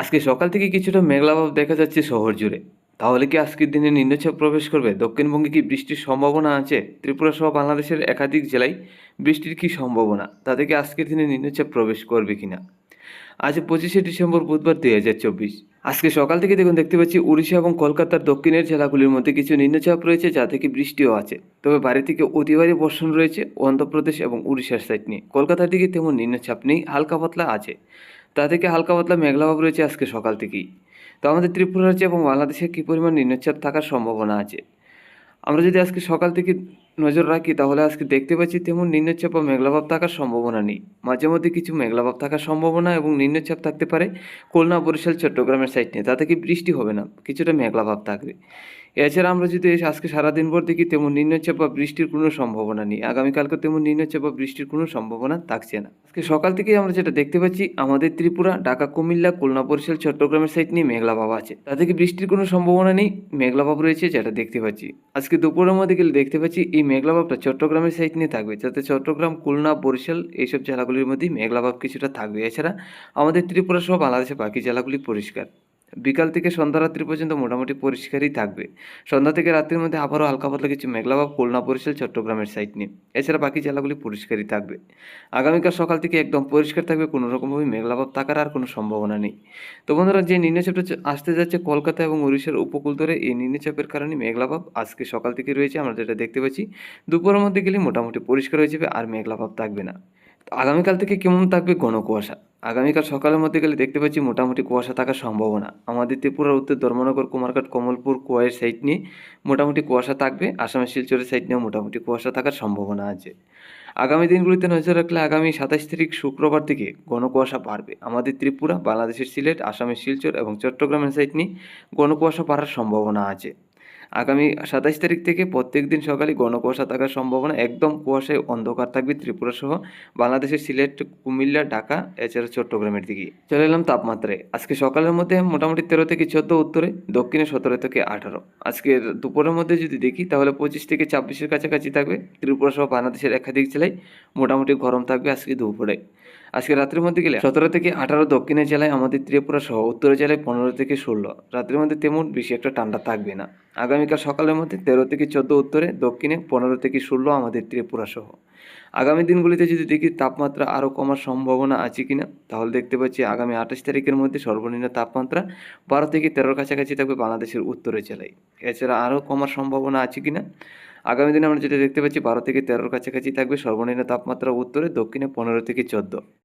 আজকে সকাল থেকে কিছুটা মেঘলাভাব দেখা যাচ্ছে শহর জুড়ে। তাহলে কি আজকের দিনে নিম্নচাপ প্রবেশ করবে? দক্ষিণবঙ্গে কি বৃষ্টির সম্ভাবনা আছে? ত্রিপুরা সহ বাংলাদেশের একাধিক জেলায় বৃষ্টির কি সম্ভাবনা? তাতে কি আজকের দিনে নিম্নচাপ প্রবেশ করবে কিনা? আজ পঁচিশে ডিসেম্বর বুধবার দুই হাজার চব্বিশ। আজকে সকাল থেকে দেখুন, দেখতে পাচ্ছি উড়িষ্যা এবং কলকাতার দক্ষিণের জেলাগুলির মধ্যে কিছু নিম্নচাপ রয়েছে যা থেকে বৃষ্টিও আছে। তবে বাড়ি থেকে অতি বর্ষণ রয়েছে, অন্ধ্রপ্রদেশ এবং উড়িষ্যার সাইড নিয়ে। কলকাতার দিকে তেমন নিম্নচাপ নেই, হালকা পাতলা আছে। তা থেকে হালকা পাতলা মেঘলাভাব রয়েছে আজকে সকাল থেকেই। তো আমাদের ত্রিপুরা রাজ্যে এবং বাংলাদেশে কী পরিমাণ নিম্নচাপ থাকার সম্ভাবনা আছে? আমরা যদি আজকে সকাল থেকে নজর রাখি, তাহলে আজকে দেখতে পাচ্ছি তেমন নিম্নচাপ বা মেঘলাভাব থাকার সম্ভাবনা নেই। মাঝে মধ্যে কিছু মেঘলাভাব থাকার সম্ভাবনা এবং নিম্নচাপ থাকতে পারে খুলনা, বরিশাল, চট্টগ্রামের সাইড নিয়ে। তা থেকে বৃষ্টি হবে না, কিছুটা মেঘলাভাব থাকবে। এছাড়া আমরা যদি আজকে সারাদিন ভর দেখি, তেমন নিম্নচাপ বা বৃষ্টির কোনো সম্ভাবনা নেই। আগামীকালকে তেমন নিম্নচাপ বা বৃষ্টির কোনো সম্ভাবনা থাকছে না। আজকে সকাল থেকেই আমরা যেটা দেখতে পাচ্ছি, আমাদের ত্রিপুরা, ঢাকা, কুমিল্লা, খুলনা বরিশাল, চট্টগ্রামের সাইড নিয়ে মেঘলাভাব আছে। তা থেকে বৃষ্টির কোনো সম্ভাবনা নেই মেঘলাভাব রয়েছে যেটা দেখতে পাচ্ছি। আজকে দুপুরের মধ্যে গেলে দেখতে পাচ্ছি, এই মেঘলাভাবটা চট্টগ্রামের সাইড নিয়ে থাকবে। যাতে চট্টগ্রাম, খুলনা, বরিশাল এইসব জেলাগুলির মধ্যেই মেঘলাভাব কিছুটা থাকবে। এছাড়া আমাদের ত্রিপুরা সহ বাংলাদেশের বাকি জেলাগুলি পরিষ্কার। বিকাল থেকে সন্ধ্যা রাত্রি পর্যন্ত মোটামুটি পরিষ্কারই থাকবে। সন্ধ্যা থেকে রাত্রির মধ্যে আবারও হালকা পাতলা কিছু মেঘলাভাব খুলনা বরিশাল, চট্টগ্রামের সাইড নিয়ে। এছাড়া বাকি জেলাগুলি পরিষ্কারই থাকবে। আগামীকাল সকাল থেকে একদম পরিষ্কার থাকবে, কোনো রকমভাবে মেঘলাভাব থাকার আর কোনো সম্ভাবনা নেই। তো বন্ধুরা, যে নিম্নচাপটা আসতে যাচ্ছে কলকাতা এবং উড়িষ্যার উপকূল ধরে, এই নিম্নচাপের কারণে মেঘলাভাব আজকে সকাল থেকে রয়েছে, আমরা যেটা দেখতে পাচ্ছি। দুপুরের মধ্যে গেলে মোটামুটি পরিষ্কার হয়ে যাবে আর মেঘলাভাব থাকবে না। আগামীকাল থেকে কেমন থাকবে ঘন কুয়াশা? আগামীকাল সকালের মধ্যে গেলে দেখতে পাচ্ছি মোটামুটি কুয়াশা থাকার সম্ভাবনা। আমাদের ত্রিপুরার উত্তর ধর্মনগর, কুমারঘাট, কমলপুর কুয়াইয়ের সাইড নিয়ে মোটামুটি কুয়াশা থাকবে। আসামের শিলচরের সাইড নিয়েও মোটামুটি কুয়াশা থাকার সম্ভাবনা আছে। আগামী দিনগুলিতে নজর রাখলে আগামী সাতাশ তারিখ শুক্রবার থেকে ঘন কুয়াশা বাড়বে। আমাদের ত্রিপুরা, বাংলাদেশের সিলেট আসামের শিলচর এবং চট্টগ্রামের সাইড নিয়ে ঘন কুয়াশা বাড়ার সম্ভাবনা আছে। আগামী সাতাশ তারিখ থেকে প্রত্যেক দিন সকালে ঘন কুয়াশা থাকার সম্ভাবনা একদম কুয়াশায় অন্ধকার থাকবে ত্রিপুরা সহ বাংলাদেশের সিলেট, কুমিল্লা, ঢাকা, এছাড়া চট্টগ্রামের দিকে। চলে এলাম তাপমাত্রায়। আজকে সকালের মধ্যে মোটামুটি তেরো থেকে চোদ্দ উত্তরে, দক্ষিণে সতেরো থেকে আঠারো। আজকে দুপুরের মধ্যে যদি দেখি, তাহলে পঁচিশ থেকে ছাব্বিশের কাছাকাছি থাকবে। ত্রিপুরা সহ বাংলাদেশের একাধিক জেলায় মোটামুটি গরম থাকবে আজকে দুপুরে। আজকে রাত্রের মধ্যে গেলে সতেরো থেকে আঠারো দক্ষিণের জেলায় আমাদের ত্রিপুরা সহ উত্তরের জেলায় পনেরো থেকে ষোলো। রাত্রের মধ্যে তেমন বেশি একটা ঠান্ডা থাকবে না। আগামীকাল সকালের মধ্যে তেরো থেকে চোদ্দ উত্তরে, দক্ষিণে পনেরো থেকে ষোলো আমাদের ত্রিপুরা সহ। আগামী দিনগুলিতে যদি দেখি তাপমাত্রা আরও কমার সম্ভাবনা আছে কিনা, তাহলে দেখতে পাচ্ছি আগামী আঠাশ তারিখের মধ্যে সর্বনিম্ন তাপমাত্রা বারো থেকে তেরোর কাছাকাছি থাকবে বাংলাদেশের উত্তরের জেলায়। এছাড়া আরও কমার সম্ভাবনা আছে কিনা, আগামী দিনে আমরা যেটা দেখতে পাচ্ছি বারো থেকে তেরোর কাছাকাছি থাকবে সর্বনিম্ন তাপমাত্রা উত্তরে, দক্ষিণে পনেরো থেকে চোদ্দ।